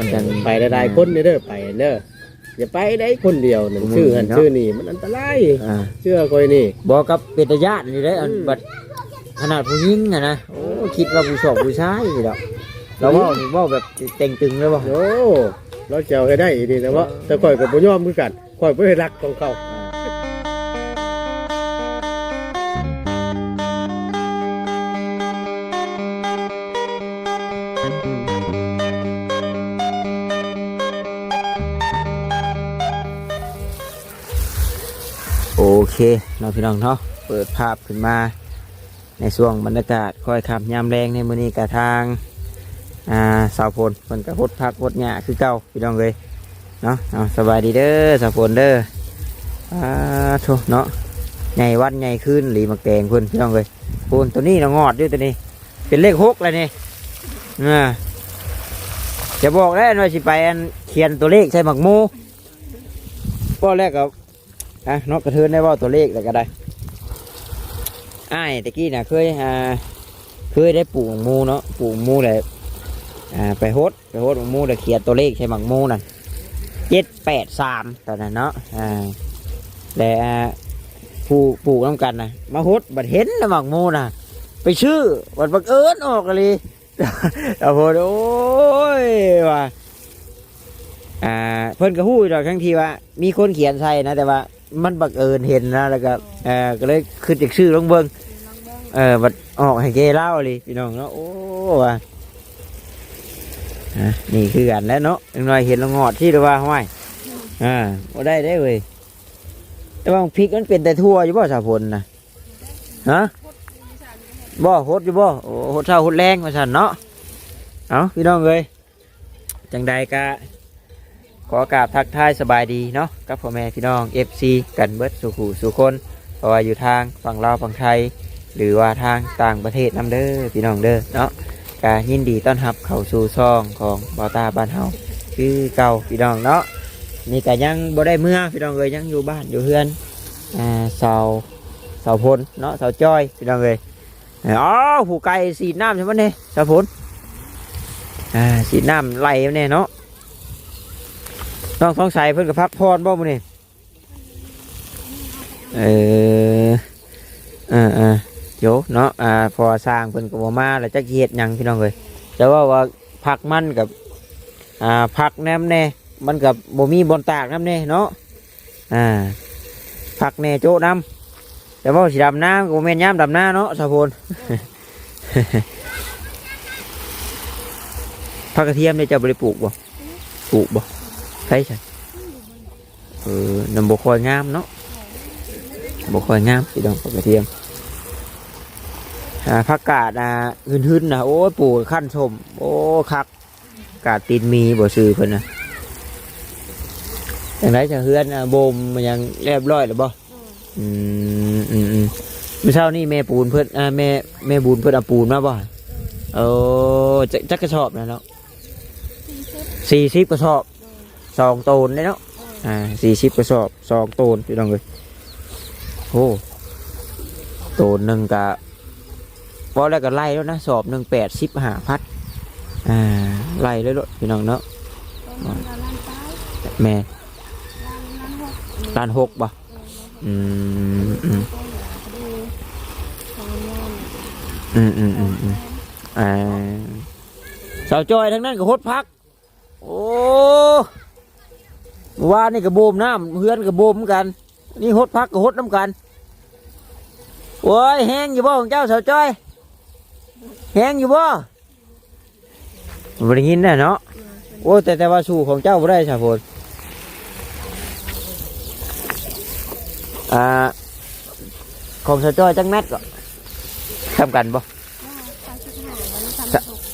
มันจังไปหลายๆคนเด้อไปเด้ออย่าไปได้คนเดียวนั่นอืมชื่อหันเนาะชื่อนี่มันอันตรายอ่าเชื่อคอยนี่บอกกับเป็นตาญาตินี่ได้ออันอืมบัดขนาดผู้หญิงอะนะโอ้คิดว่าผู้ชอบผู้ชายนี่ดอกเราเว่านี่เว่าแบบเต็งตึงเลยบ่ โอ้เราเจ้าให้ได้ดีนะว่าแต่คอยกับบ่ยอมคือกันคอยบ่ให้รักของเขาโอ พี่น้องเนาะเปิดภาพขึ้นมา ในช่วงบรรยากาศค่อยขับยามแรงในมือนี้กับทางอ่าสาวพลเพิ่นก็ฮดพักฮดหญ้าคือเก่าพี่น้องเลยเนาะเอาสบายดีเด้อสาวพลเด้ออ่าโถเนาะใหญ่วันใหญ่ขึ้นหลีมักแตงเพิ่นพี่น้องเลยพูนตัวนี้เนาะงอดอยู่ตัวนี้ เป็นเลขหกเลยนี่อ่าจะบอกได้ว่าสิไปอันเขียนตัวเลขใส่หมักมูป้อแรกกับ อะนกกระเทือนได้ว่าตัวเลขแต่ก็ได้อ้ายตะกี้น่ะเคยอ่าเคยได้ปลูกมูเนาะปลูกมูเลยอ่าไปโฮดไปโฮดมูเลยเขียนตัวเลขใส่หมักมูนั่นเจ็ดแปดสามตอนนั้นเนาะอ่าแต่อ่าผู้ปลูกน้ำกันนะมาโฮดบัดเห็นแล้วหมักมูน่ะไปชื่อวันบังเอิญออกเลยแต่พอโอ้ยว่าอ่าเพิ่นก็ฮู้อยู่ดอกทั้งทีว่า มีคนเขียนใส่นะแต่ว่า มันบังเอิญเห็นนะแล้วก็เออก็เลยขึ้นจากชื่อลงเบิ่งเออบัดออกให้เกเล่าเลยพี่น้องเนาะโอ้ว่าอะนี่คือกันแล้วเนาะจังหน่อยเห็นลงงอดที่เรียกว่าห้อยอ่าบ่ได้ได้เว้ยแต่ว่าพริกมันเป็นแต่ทั่วอยู่บ่สาพลนะฮะบ่โหดอยู่บ่โอ้โหดเท่าโหดแรงมาสั่นเนาะเอาพี่น้องเลยจังใดกะ ขอกราบทักทายสบายดีเนาะกับพ่อแม่พี่น้อง FC กันเบิดสุขูสุคนเพราะว่าอยู่ทางฝั่งลาวฝั่งไทย หรือว่าทางต่างประเทศนํเด้อพี่น้องเด้อเนาะกายินดีต้อนรับเข้าสู่ซองของบอตาบ้านเฮาคือเก่าพี่น้องเนาะนี่ก็ยังบ่ได้เมื่อพี่น้องเลยยังอยู่บ้านอยู่เฮือนอ่าเสาเสาพลเนาะเสาจ้อยพี่น้องเลยอ๋อผูไก่สีน้ำใช่ไหมเนี่ยสาพุนอ่าสีน้ำไหลเนี่ยเนาะ น้องท้องใสเพิ่นกับพักพรบ่มื้อนี่เออเออเออโยเนาะอ่าพอสร้างเพิ่นก็บ่มาแล้วจักเฮ็ดหยังพี่น้องเอ้ยแต่ว่าว่าพักมันกับอ่าพักแนมแน่มันกับบ่มีบนตากน้ำแน่เนาะอ่าพักแน่โจ๊ะน้ำแต่ว่าสีดำน้ำก็บ่แม่นย้ำดำหน้าเนาะสาพลผักกระเทียมเนี่ยจะบริปลูกบ่ปลูกบ่ ใช่ใช่เออนำบคอยงามเนาะบคอยงามพี่น้องกระเทียมอ่าผักกาดอ่าหืนๆนะโอ้ปลูกขั้นชม โอ้คัก กาดตีนมีบ่ซื้อเพิ่นนะอย่างไรจะเฮือนอะโบมมันยังเรียบร้อยหรือบ่อืมอืมอืมเมื่อเช้านี่แม่ปูนเพื่อนอ่าแม่แม่บูนเพื่อนเอาปูนมาบ่เออจักจักกระสอบนะเนาะสี่สิบกระสอบ สองโตนเลยเนาะอ่าสี่สิบกระสอบสองโตนพี่น้องเลยโอ้โตนหนึ่งกะพอแล้วก็ไล่แล้วนะสอบหนึ่งแปดสิบห้าพัดอ่าไล่เลยลูกพี่น้องเนาะแม่ล้านหกบ่อืมอืมอืมอืมอืมอืมอ่าสาวจอยทั้งนั้นก็ฮดพัก โอ้เมื่อ ว่านี่ก็โบมน้ำเพื่อนก็โบมกัน นี่ฮดพักก็ฮดน้ำกันโอ้ยแห้งอยู่บ่ของเจ้าสาวจ้อยแห้งอยู่บ่บริยินแนะเนาะโอ้แต่แต่ว่าสู่ของเจ้าบ่ได้สาวพลอ่าของสะจ้อยจังแมทก็ทำกันบ่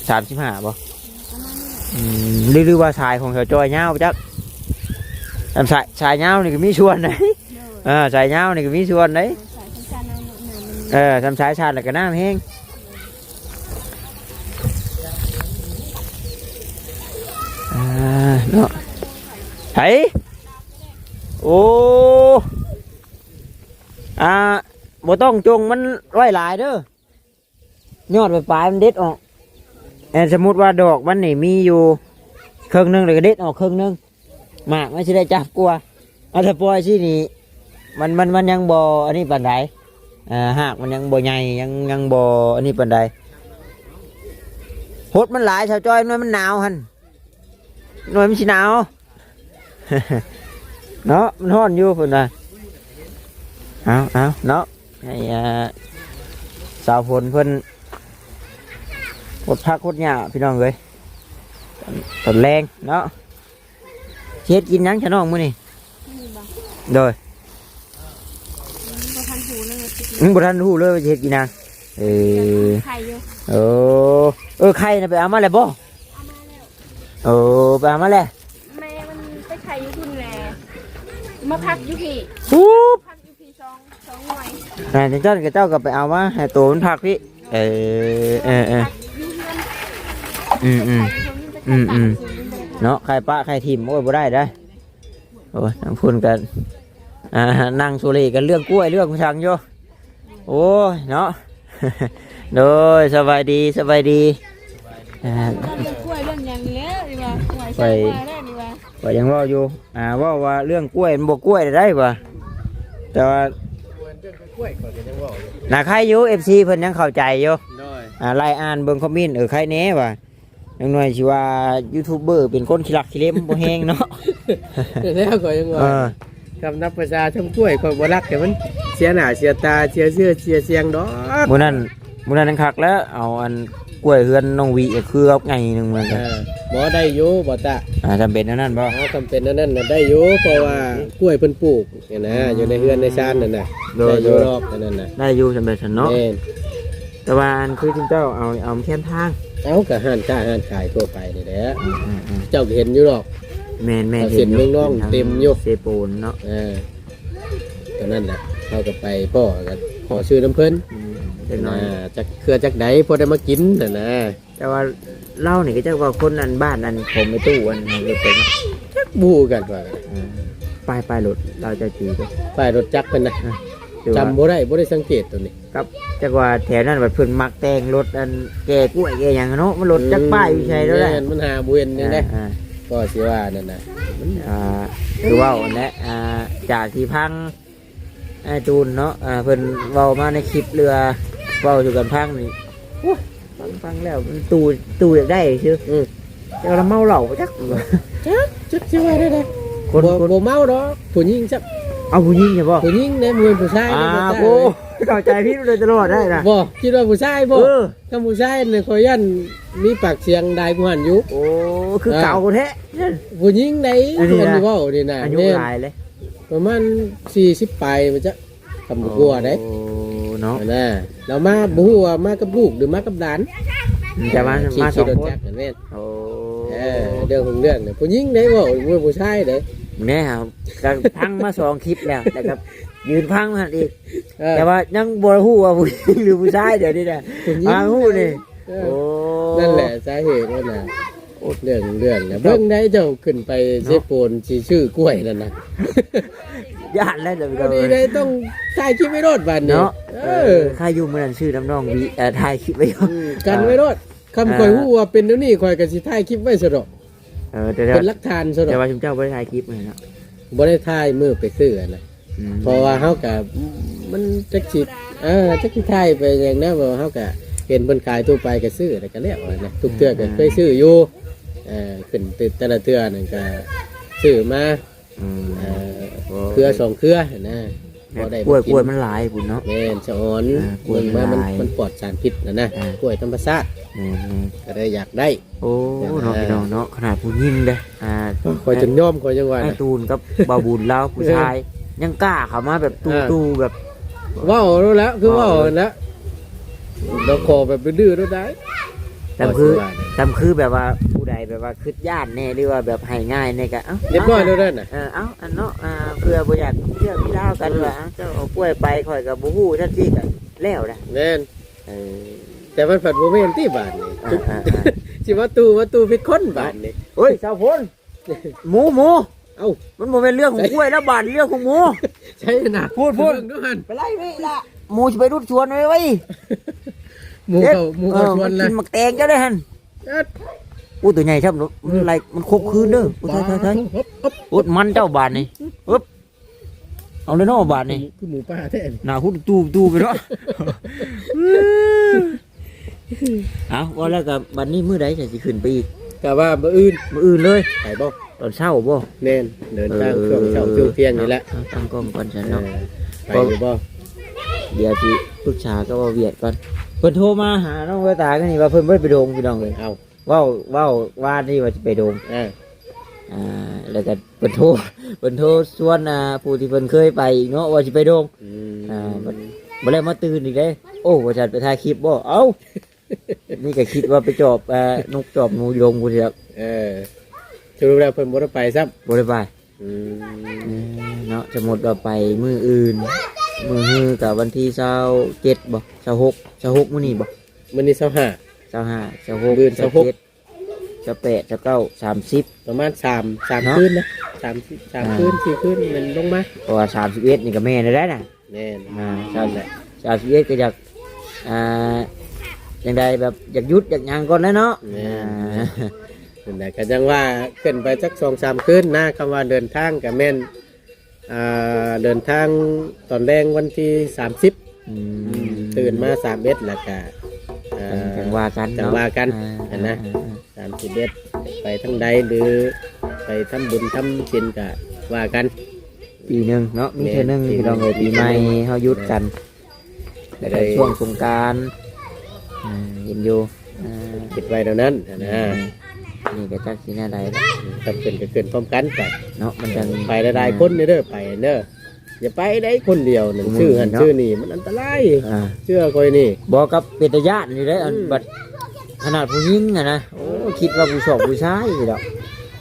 สามสิบห้าบ่อืมหรือว่าชายของสะจ้อยเงาจักทำสายชายเงาวนี่ก็มีส่วนไหนอ่าชายเงาบ่ มีส่วนไหนเออทำสายชาติแล้วก็น้ำแห้งอ่าเนาะไห้โอ้อ่าบ่ต้องจงมันร้อยหลายเด้อยอดไปปลายมันเด็ดออกแอนสมมติว่าดอกมันนี่มีอยู่ครึ่งหนึงเลยก็เด็ดออกครึ่งหนึง หมากไม่ใช่ได้จับกลัวเอาถ้าปล่อยที่นี่มันมันมันยังบ่อันนี้ปานใดอ่าหากมันยังบ่ใหญ่ยังยังบ่อันนี้ปานใดหดมันหลายชาวจ้อยน่วยมันหนาวหันหน่วยมันสิหนาวเนาะมันฮ้อนอยู่เพิ่นน่ะเอาเอาเนาะให้อ่าสาวฝนเพิ่นกดพักกดหญ้าพี่น้องเอ้ยตอนแรงเนาะ เฮ็ดกินหยังชะน้องมื้อนี่นี่บ่โดยบ่ทันหูเลยว่าสิกินมึงบ่ทันรู้เลยว่าจะเฮ็ดกินหยังเออไข่อยู่เออเออไข่น่ะไปเอามาแล้วบ่เอามาแล้วเออไปเอามาแล้วแม่มันไปไข่อยู่คุณแหละมาพักอยู่พี่ปุ๊บพักอยู่พี่สองสองหน่วยนายเจ้ากับเจ้าก็ไปเอามาให้ตัวมันพักพี่เออเออเออพักอยู่เฮือนอืมอืมไข่อยู่ตรงนี้ไปอืมอืมไข่อยู่ตรงนี้ เนาะไข่ปลาไข่ทิมโอ้ยบ่ได้ได้โอ้ยทั้งพุ่นกันอ่านั่งโซเลกันเรื่องกล้วยเรื่องช่างโยโอ้ยเนาะโดยสบายดีสบายดีอ่าเรื่องกล้วยเรื่องหยังเนี้ยดีว่าหวยไปใส่มาได้ดีว่าก็ยังเว่าอยู่อ่าเว่าว่าเรื่องกล้วยมันบ่กล้วยได้ป่ะแต่ว่าเรื่องกล้วยก่อนก็ยังเว้าอยู่น่าใครอยู่ FC เพิ่นยังเข้าใจอยู่น้อยอ่าไล่อ่านเบิ่งคอมเมนต์เออใครแหน่ว่ะ นังหน่อยสิว่ายูทูบเบอร์เป็นคนขี้รักขี้เล่มบ่แฮงเนาะแล้วก็ยังเอว่าอคำนับประชาชนกล้วยคนบ่รักแต่มันเสียหน้าเสียตาเสียเสื้อเสียเสียงดอกมื้อนั้นมื้อนั้นนังคักแล้วเอาอันกล้วยเฮือนน้องวีคือเอาไงหนึงเหมือนเอกันอบ่ได้อยู่บ่ตะอ่าจำเป็นอันนั้นบ่เอาคำเป็นนั่นนั่นน่ะได้อยู่เพราะว่ากล้วยเพิ่นปลูกเนี่ยนะอยู่ในเฮือนในชานนั่นน่ะโดได้ยอโดยู่ยรอบอันนั่นน่ะได้อยู่จำเป็นซั่นเนาะแม่นแต่ว่าอันคือที่เจ้าเอาเอาแค่นทาง เอากับห้านค้าห้านขายทั่วไปนี่แหละอืมอืมเจ้าก็เห็นอยู่หรอก แม่นแม่นเอาเส้นเมืองนอกเต็มอยู่ เซโปนเนาะเออตอนนั้นน่ะเขาก็ไปพ่อก็ขอซื้อน้ำเพิ่นอืมเล็กน้อยอ่าจักเครือจักใดพอได้มากินน่ะนะแต่ว่าเล่านี่ก็จะว่าคนอันบ้านอันผมไอ้ตู้อันนั้นเลยเป็นจักบูกันว่าอ่าป้ายป้ายรถเราจะจีก็ป้ายรถจักรเพิ่นน่ะ คือว่าจำบ่ได้บ่ได้สังเกตตัวนี้ครับจักว่าแถวนั้นแบบเพิ่นมักแต่งรถอันแก่กล้วยแก่หยังเนาะมันรถจักป้ายอยู่ใช่แล้วแหละม่นมันหาบ่เห็นนี่นะอ่าก็สิว่านั่นน่ะอ่าคือเว่าอันนี้อ่าจากที่พังไอ้จูนเนาะอ่าเพิ่นเว้ามาในคลิปเรือเว้าอยู่กันพังนี่โอ้ยฟังฟังแล้วมันตูตูอยากได้ชื่ออืมแต่ว่าเราเมาเหล้าจักจักจักสิว่าได้ไดคนบ่คนบ่เมาดอกผู้หญิงจัก เอาผู้หญิงใช่ป่ะผู้หญิงในมือผู้ชายอ่าในบ่โอ้เข้าใจพี่เลยตลอดได้นะบ่คิดว่าผู้ชายบ่เออถ้าผู้ชายเนี่ยขอยยันมีปากเสียงได้กูหันอยู่โอ้คือเก่าแท้นั่นผู้หญิงไหนอันนี้นะอันนี้เว้านี่น่ะอายุแม่นหลายเลยประมาณ40ปลายมันจะคำบ่กลัวได้โอ้เนาะอันน่ะเรามาบ่ฮู้ว่ามากับลูกหรือมากับหลานจะมาขี่มาสขี่องรถคนจักรนั่นแม่นโอ้เออเรื่องของเรื่องเนี่ยผู้หญิงได้บ่ว่าผู้ชายเด้ แม่ครับก็พังมาสองคลิปแล้วแต่ครับยืนพังมาอีกเออ แต่ว่ายังบ่ฮู้ว่าผู้หญิงหรือผู้ชายเดี๋ยวนี้นะผู้หญิงมาฮู้นี่เอโอ้อนั่นแหละสาเหตุว่าน่ะเรื่องเรื่องนะเบิ่งได้เจ้าขึ้นไปเซโปนสิชื่อกล้วยนั่นน่ะญาติแล้วจะไปพอดีได้ต้องถ่ายคลิปไว้รอดบัดนี้เนาะเอเอออข้าอยู่เมื่อนั้นชื่อน้ำน้องวีเอ่อถ่ายคลิปไว้อยู่อืมกันไว้รอดคำข่อยฮู้ว่าเป็นเดี๋ยวนี้ข่อยก็สิถ่ายคลิปไว้ซะดอก เออแต่เป็นหลักฐานซะดอแต่กว่าชุมเจ้าบ่ได้ถ่ายคลิปเลยเนาะบ่ได้ถ่ายมือไปซื้ออะนะอืมเพราะว่าเฮาก็มันจักสิเออจักสิถ่ายไปอย่างนั้นว่าเฮาก็เห็นเพิ่นขายทั่วไปก็ซื้อแล้วก็แล้วอะนะทุกเทื่อก็เคยซื้ออยู่เออขึ้นติดแต่ละเทื่อนั่นก็ซื้อมาอืมเออเครือสองเครือนะ พอได้กล้วยมากล้วยมันหลายปุ่นเนาะ แม่นสะออนอ่ากล้วยเบิ่งมามันลายมันปลอดสารพิษนะนะอ่ากกล้วยธรรมชาติแม่นก็ได้อยากได้ๆโอ้เนาะพี่น้องเนาะขนาดผู้หญิงเด้ออ่าคอยจนย่อมคอยจังหวะไอ้นะตูนกับบาบุญแล้วผู้ชาย ยังกล้าเข้ามาแบบตูอ่าตูแบบ ว้าวรู้แล้วคือว้าวแล้วเราขอแบบดื้อๆด้วยได้ จำคือว่าสิว่าเนี่ยจำคือแบบว่าผู้ใดแบบว่าคืดญาติแน่หรือว่าแบบให้ง่ายเนี่ยก็เอ้าเรียบร้อยแล้วนั่นน่ะเออเอ้าอันเนาะอ่าเพื่อบ่อยากเชื่อพี่เล่ากันว่าเอ้าเจ้าเอากล้วยไปข่อยกับบ่ฮู้ทันทีก็แล้วนะแม่นเออแต่มันฝันโมเมนที่บ้านนี่อ่าอ่าอ่าสิว่าตู้ว่าตู้พิดคนบ้านนี่เฮ้ยสาวพลหมูหมูเอ้ามันบ่เป็นเรื่องของกล้วยแล้วบานเรื่องของหมูใช่นะพูดพูดเบิ่งด้วยกันไปไล่ไม่ละหมูสิไปรุดชวนไว้ไว้ หมูเขาหมูเขาชวนเออละกินหมักแตงเจ้าได้หั่นเอิ้นอู้ตัวใหญ่ครับมันไหลมันครบคืนเด้ออู้ใช่ใช่ใช่ฮึบฮึบอู้มันเจ้าบาทนี่อึ๊บเอาเลยเนาะบาทนี่คือหมูป่าแท้นี่หน้าหุ่นตูตูไปเนาะเอาว่าแล้วกับบัดนี้มื้อใดจะสิขึ้นไปอีกกะว่าบ่อื่นมื้ออื่นเลยไปบ่ตอนเช้าบ่แน่นเดินทางช่วงเช้าช่วงเที่ยงนี่แหละเอาตั้งกล้องก่อนฉันเอเนาะอไปอยู่บ่เดี๋ยวสิปรึกษาก็ว่าเวียดก่อน เพิ่นโทรมาหาน้องเวตากันนี่ว่าเพิ่นบ่ได้ไปโดงพี่น้องเลยเอาเว้าเว้าว่านี่ว่าสิไปโดงอ่าอ่าแล้วก็เพิ่นโทรเพิ่นโทรชวนอ่าผู้ที่เพิ่นเคยไปอีกเนาะว่าสิไปโดง อืมอ่าบ่บ่ได้มาตื่นอีกเด้ โอ้ว่าฉันไปถ่ายคลิปบ่เอ้า นี่ก็คิดว่าไปจอบอ่านกจอบหนูอยู่โดงกูสิครับเออสรุปแล้วเพิ่นบ่ได้ไปซ้ำบ่ได้ไปอืม เออเนาะจะหมดว่าไปมื้ออื่น มื้อฮือกับวันที่27บ่26 26มื้อนี้บ่มื้อนี้25 25 26มื้อ26 27 28 29 30ประมาณ3 3เนาะ คืนนะ3 3คืน4คืนมันลงมาเพราะว่า31นี่ก็แม่นได้น่ะ แน่นอ่าใช่แหละ31ก็อยากอ่าจังไดแบบอยากหยุดอยากหยังก่อนแล้วเนาะอ่านั่นแหละก็จังว่าขึ้นไปสัก2-3คืนนะคำว่าเดินทางก็แม่น อ่าเดินทางตอนแรงวันที่ 30 อืมตื่นมา3เอ็ดแล้วก็อ่า จังว่ากันจังเนาะว่ากันอ่าอันนะ อ่าอ่าสามสิบเอ็ดไปทั้งใดหรือไปทำบุญทำกินก็ว่ากัน ปีหนึ่งเนาะมีเท่านึงปีหนึ่งพี่น้องเลยปีใหม่เฮาหยุดกันได้แต่ช่วงสงกรารเห็นอยู่อ่า คิดไว้เท่านั้นนะ นี่ก็จักสิแน่ใดล่ะจำเป็นก็เกินพร้อมกันกันเนาะมันจัง ไปหลายๆคนเด้อไปเด้ออย่าไปได้คนเดียวนั่นอืมชื่อหันเนาะ ชื่อนี่มันอันตรายอ่าเชื่อคอยนี่ บอกกับเป็นตาญาตินี่ได้ออันอืม บัดขนาดผู้หญิงอะนะโอ้คิดว่าผู้ชอบผู้ชายอยู่ดอก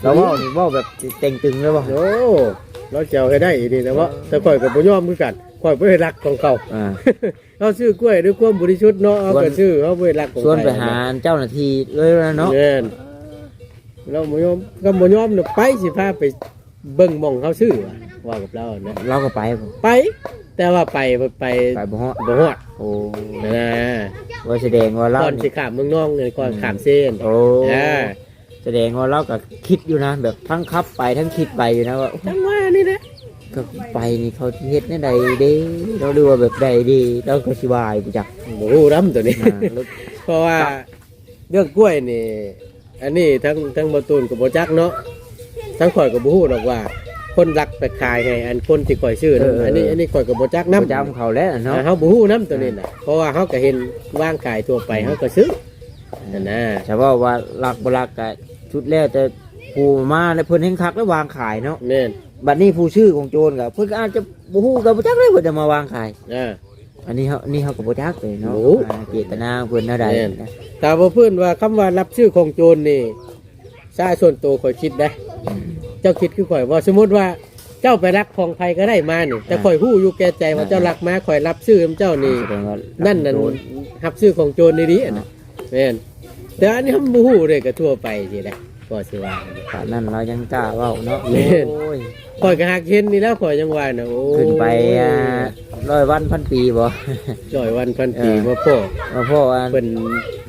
เราเว่านี่เว่าแบบเต็งตึงเลยบ่ โอ้เราเจ้าให้ได้ดีแต่ว่าแต่คอยกับบ่ยอมคือกันคอยบ่ได้รักของเขา อ่า เขาซื้อกล้วยด้วยความบริสุทธิ์เนาะเอาส่วน ก็ซื้อเขาบ่ได้รักของชวนไปใครหาเจ้าหน้าที่เลยนะเนาะ แม่น เราบ่ยอมก็บ่ยอมเนาะไปสิพาไปเบิ่งหม่องเขาซื้อว่ะว่ากับเรานะเราก็ไปบ่ไป แต่ว่าไปไปไปไปบ่ฮอดบ่ฮอดโอ้นะว่าแสดงว่าเราก่อนสินี่ข้ามเมืองน้องเลยก่อนข้ามเส้นโอ้อ่าแสดงว่าเราก็คิดอยู่นะ แบบทั้งขับไปทั้งคิดไปอยู่นะว่าจังว่านี่นะก็ไปนี่เขาสิเฮ็ดในใดเด้เราดูว่าแบบใดดีเราก็สิวายไปจักบ่ฮู้นํตัวนี้ อ่าแล้วเพราะว่าเรื่องกล้วยนี่ อันนี้ทั้งทั้งบ่ตูนกับบ่จักเนาะทั้งข่อยก็บ่ฮู้ดอกว่า คนรักไปขายให้อันคนที่ข่อยซื้อนะอันนี้อันนี้ข่อยก็บ่จักนำประจำเขาแล้วเนาะเฮาบ่ฮู้นํตัวนี้น่ะเพราะว่าเฮาก็เห็นวางขายทั่วไปเฮาก็ซื้อนั่นนะแต่ว่าว่ารักบ่รักก็ชุดแล้วแต่ผู้มาแล้วเพิ่นเห็นคักแล้ววางขายเนาะแม่นบัดนี้ผู้ชื่อของโจรก็เพิ่นก็อาจจะบ่ฮู้ก็บ่จักเลยเพิ่นจะมาวางขาย อ่า อันนี้เฮาอันนี้เฮาก็บ่จักเลยเนาะโอ้อ่าเจตนาเพิ่นเท่าใดแม่นนะถ้าบ่เพิ่นว่าคำว่ารับชื่อของโจรนี่ซาส่วนตัวข่อยคิดได้เจ้าคิดคือข่อยว่าสมมติว่าเจ้าไปรักของใครก็ได้มานี่แต่ข่อยหู้อยู่แก่ใจว่าเจ้ารักมาข่อยรับชื่อของเจ้านี่ แสดงว่านั่นนั่นโจรรับชื่อของโจรนี่ดีอะนะแม่นแต่อันนี้มันบ่ฮู้เลยก็ทั่วไปสิได้ ก็สิว่าป่านนั้นเรายังกล้าเว้าเนาะแม่นโอ้ยข่อยก็หักเห็นนี่แล้วข่อยยังว่านะโอ้ขึ้นไปอ่าร้อยวันพันปีบ่ร้อยวันพันปีเออมาพ่อมาพ่ออันเป็น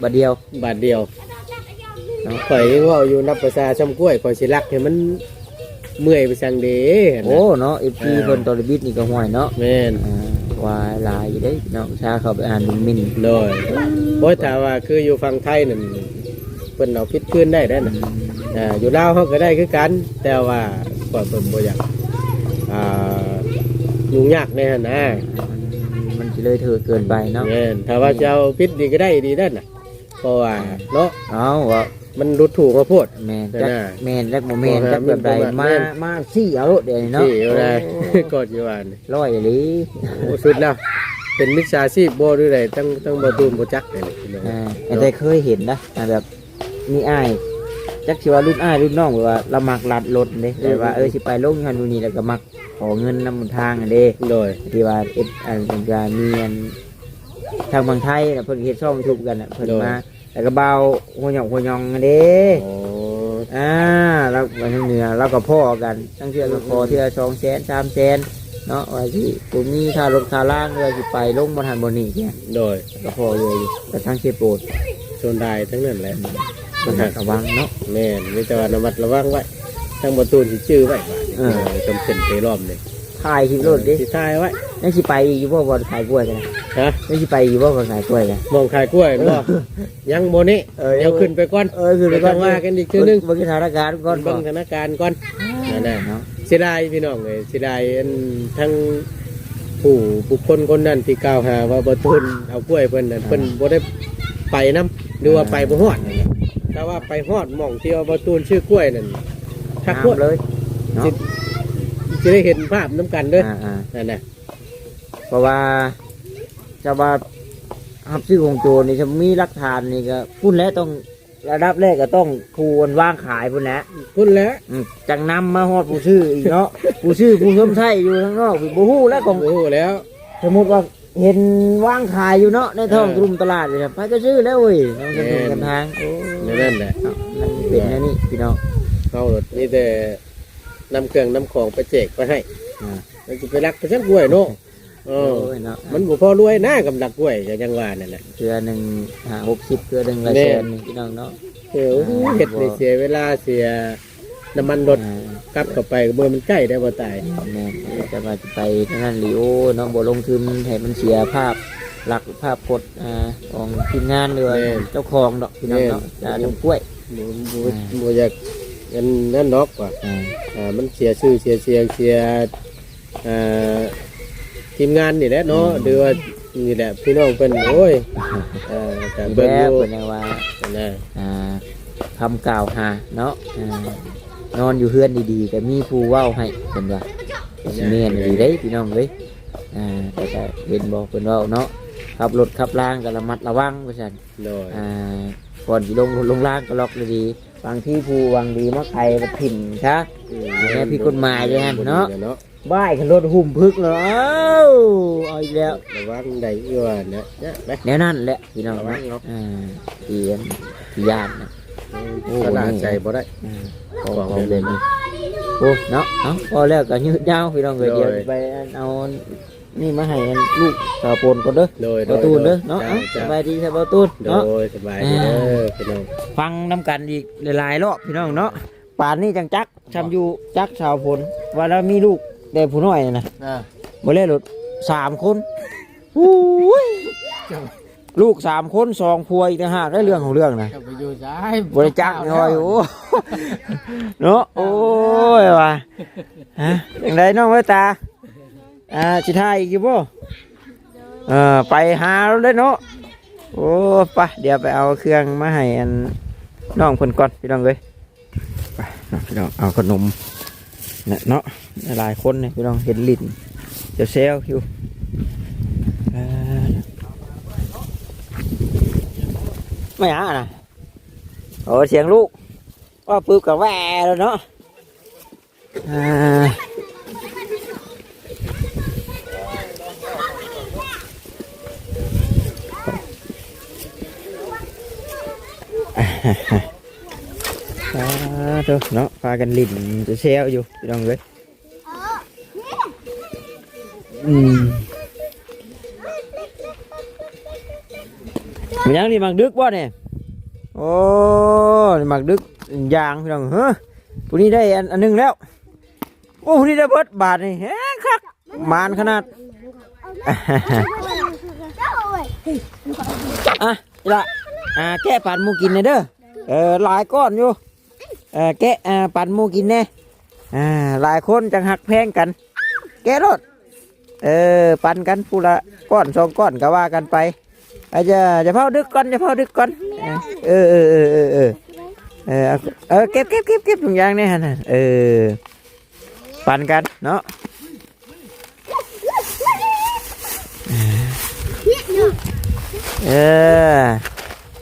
บัดเดียวบาทเดียวเนาะข่อยยังเว่าอยู่นับภาษาชำกล้วยข่อยสิรักให้มันเมื่อยไปสั่งเด้นะโอ้เนาะ FP เออเพิ่นตอรบิดนี่ก็ห่วยเนาะแม่นอ่าว่าหลายอยู่เด้พี่น้องชาเข้าไปอ่านมินโดยเพราะถ้าว่าคืออยู่ฝั่งไทยนั่นเพิ่นเอาพิษขึ้นได้ได้อนะ อ่าอยู่ลาวเฮาก็ได้คือกัน แต่ว่าก่อนเพิ่นบ่อยากอ่ายุ่งยากแน่นะมันสิเลยเถิดเกินไปเนาะแม่นถ้าว่าจะเอาพิษดีก็ได้ดีได้อน่ะเพราะว่าเนาะเอาว่ามันรุดถูกมาโพด แม่นแต่จักน่ะแม่นจักบ่แม่นบ่ฮะจักแบบใดมันบ่มาแม่นมาซี่เอาโลดเดี๋ยวนี้เนาะที่เอาได้โอ้ก็สิว่านี่ร้อยอีหลีโอ้สุดแล้ว เป็นมิจฉาชีพบ่หรือไดตั้งตั้งบ่ตูนบ่จักเลยพี่น้อง อ่าแต่เคยเห็นนะอ่าแบบมีอ้าย จักสิว่ารุ่นอ้ายรุ่นน้องแบบว่าเรามักลัดรถเด้แต่ว่าเออสิไปลงยันดูนี่แล้วก็มักขอเงินนำบนทางอันเด้โดย ที่ว่าเอ็ดอันเป็นการมีอันทางบางไทยน่ะเพิ่นเฮ็ดช่องทุบกันน่ะเพิ่นมาแล้วก็เบาหัวหยองหัวหยองอันเด้ โอ้อ่าเราไปทางเหนือเราก็พ่อกันตั้งเทื่อก็ขอเทื่อสองแสนสามแสนเนาะว่าที่ผมมีค่ารถค่าล่างเลยสิไปลงบนหันบนนี่เนี่ยโดย ก็พ่อเลยอยู่แต่ทางเชฟโปรดชนได้ทั้งนั้นแหละ ระวังเนาะแม่นมีแต่ว่าระมัดระวังไว้ทั้งประตูสิชื่อไว้บาดนี้เออเออจำเป็นไปรอบหนึงถ่ายคลิปรถดิสิทายไว้นั่นสิไปอยู่บ่บ่ขายกล้วยกันฮะนั่นสิไปอยู่บ่บ่ขายกล้วยกันมองขายกล้วยบ่ยังโมนี่เออเดี๋ยวขึ้นไปก่อนเออคือไปก่อนเดี๋ยวว่ากันอีกทีนึงเบิ่งสถานการณ์ก่อนเบิ่งสถานการณ์ก่อนนั่นน่ะเนาะเสียดายพี่น้องเลยเสียดายอันทั้งผู้บุคคลคนนั้นที่กล่าวหาว่าบ่ทุนเอากล้วยเพิ่นนั่นเพิ่นบ่ได้ไปนํหรือว่าไปบ่ฮอดนั่นแหละ แต่ว่าไปฮอดหม่องที่ว่าบ่ตูนชื่อกล้วยนั่นทักกล้วยน้ำเลยเนาะ สิ จะได้เห็นภาพน้ำกันเด้ออ่านั่นน่ะๆเพราะว่าจะว่าหับซื้อของโจรนี่จะมีหลักฐานนี่ก็พุ่นแล้วต้องระดับแรกก็ต้องควรวางขายพุ่นแหล้วพุ่นแล้วจังนำมาฮอดผู้ซื้ออีกเนาะ ผู้ซื้อผู้ชมไทยอยู่ข้างนอกผู้บ่ฮู้แล้วของโอ้โหแล้ว สมมติว่า เห็นวางขายอยู่เนาะในท้องเออตรุมตลาดเลยครับไปก็ซื้อแล้วเว้ยน้องกันทุนกันทางโอ้นั่นแหละเนาะมันเป็นแนวนี้พี่น้องเอารถนี่แต่นำเครื่องนำของไปแจกไปให้อ่ามันจะไปรักไปชักกล้วยเนาะเอโอ้อยเนาะมันบ่พอรวยหน้ากำลักกล้วยก็ยังว่านั่นแหละเทือหนึ่งหาหกสิบเทือหนึ่งละแน่แสนนี่พี่น้องเนาะเออโอ้โหเห็ดนี่เสียเวลาเสียน้ำมันรถอ่า กลับเข้าไปเมื่อมันใกล้ได้บ่ตายแม่นจะมาจะไปนั่นลิโอเนาะบ่ลงทุนให้มันเสียภาพหลักภาพพจน์อ่าของทีมงานหรือว่าเจ้าของดอกพี่น้องเนาะจะทำกล้วยบ่บ่บ่อยากอันนั่นดอกว่าอ่าอ่ามันเสียชื่อเสียเสียงเสียอ่าทีมงานนี่แหละเนาะหรือว่านี่แหละพี่น้องเพิ่นโอ้ยอ่าแต่แบเบิ่งอยู่เป็นยังว่านะอ่าคำกล่าวหาเนาะอ่า นอนอยู่เฮือนดีๆก็มีผู้เว้าให้เป็นว่าเมียนดีได้พี่น้องเลยอ่าแต่ก็เห็นบอกเป็นเว่าเนาะขับรถขับล่างก็ระมัดระวังว่าซั่นโดยอ่าก่อนที่ลงรถลงล่างก็ล็อกเลยดีบางที่ผู้วางดีมาใครมาถิ่นซะแม่พี่กฎหมายด้วยฮะเนาะเนาะบ้ายขันรถหุ่มพึกเลยเอ้าเอาอีกแล้วระวังได้อยู่ว่านะเนี่ยไปแนวนั้นแหละพี่น้องระวังเนาะอ่าเอียนพี่ยานนะ โอ้ขนาดใจบ่ได้อ่าของของเด่นนี่โอ้เนาะเอาพอแล้วก็ยืดยาวพี่น้องเลยเดี๋ยวโดยไปเอานี่มาให้ลูกสาวปนก่อนเด้อโดยประตูนเด้อเนาะเอาสจ้บายดีสบายตูนโดเนาะยสบายดีเด้อพี่น้องฟังน้ำกันอีกหลายๆรอบพี่น้องเนาะป่านนี้จังจักทำอยู่จักสาวผลว่าเรามีลูกแต่ผู้น้อยน่ะนะอ่าบ่เล่นรถสามคนอู้ย ลูกสามคนสองพัวอีกต่างหากได้เรื่องของเรื่องนะจะไปอยู่ซ้ายบริจักหน่อยโอ้เนาะโอ้ยว่ะฮะอย่างไรน้องไว้ตาอ่าสิทายอีกอยู่บ่เออไปหาเราเลยเนาะโอ้ไปเดี๋ยวไปเอาเครื่องมาให้อันน้องคนก่อนพี่น้องเลยไปเนาะพี่น้องเอาขนมเนี่ยเนาะหลายคนเนี่ยพี่น้องเห็นลิ้นจะเซลอยู่อ่า ไม่อะนะโอ้เสียงลูก ว่าปึ๊บกับแหวแล้วเนาะอ่าอ่าเถอะเนา มันยังนี่มักดึกบ่เนี่ยโอ้นี่มักดึกยางพี่น้องเฮ้อผู้นี้ได้อันนหนึงแล้ว โอ้ผู้นี้ได้เบิดบาทนี่แฮงคักมานขนาดอะนี่ละอ่าแกะปันมูกินเลยเด้อเออหลายก้อนอยู่เออแกะอ่าปันมูกินแน่อ่าหลายคนจังหักแพงกัน แกะรถเออปันกันผู้ละก้อนสองก้อนก็ว่ากันไป อาจจะจะเผาดึกก่อนจะเผาดึกก่อนเออเออเออเออเออเออเออเก็บเก็บเก็บเก็บถุงยางนี่ฮะน่ะเออปันกันเนาะเออ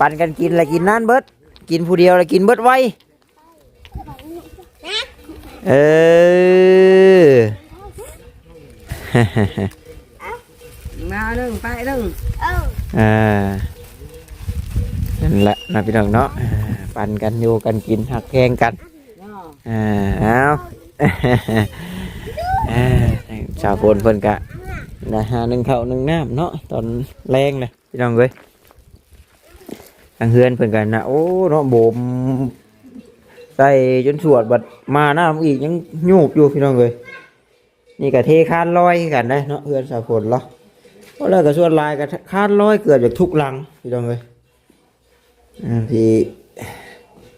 ปั่นกันกินละกินนั่นเบิดกินผู้เดียวละกินเบิดไวเออ มาหนึ่งไปหนึ่งอ่านั่นแหละนะพี่น้องเนาะอ่าปั่นกันอยู่กันกินหักแกงกันอ่าเอาอ่าชาวโพนเพิ่นกะนะหาหนึ่งข้าวหนึ่งน้ำเนาะตอนแรงเลยพี่น้องเว้ยทางเฮือนเพิ่นกันนะโอ้เนาะโบมใส่จนสวดบัดมาน้ำอีกยังยูบอยู่พี่น้องเลยนี่ก็เทคานลอยกันได้เนาะเฮือนสาวฝนเหรอเพราะ แล้วก็ส่วนลายก็คานลอยเกือบจากทุกหลังพี่น้องเลยอ่าที่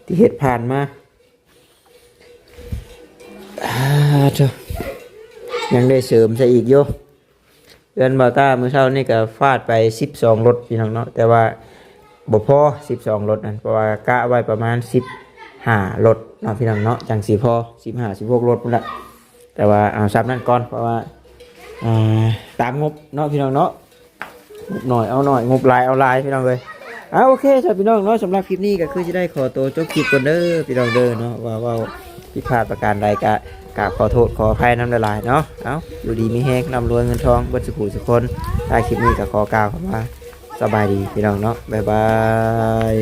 ที่เห็ดผ่านมาอ่าเถอะยังได้เสริมใส่อีกโยเดือนบาต้าเมื่อเช้านี่ก็ฟาดไปสิบสองรถพี่น้องเนาะแต่ว่าบ่พอ12รถนั่นเพราะว่ากะไว้ประมาณ15รถเนาะพี่น้องเนาะจังสิพอ15 16รถพุ่นละแต่ว่าเอาซับนั่นก่อนเพราะว่า อ่าตามงบเนาะพี่น้องเนาะงบหน่อยเอาหน่อยงบลายเอาลายพี่น้องเลยเอาโอเคจ้ะพี่น้องเนาะสำหรับคลิปนี้ก็คือจะได้ขอตัวจบคลิปก่อนเด้อพี่น้องเด้อเนาะว่าว่าผิดพลาดประการใดก็กราบขอโทษขออภัยน้ำละลายเนาะเอาอยู่ดีมีแฮงร่ำรวยเงินทองบิดสุขุสุขคนถ้าคลิปนี้ก็ขอกล่าวคำว่าสบายดีพี่น้องเนาะบ๊ายบาย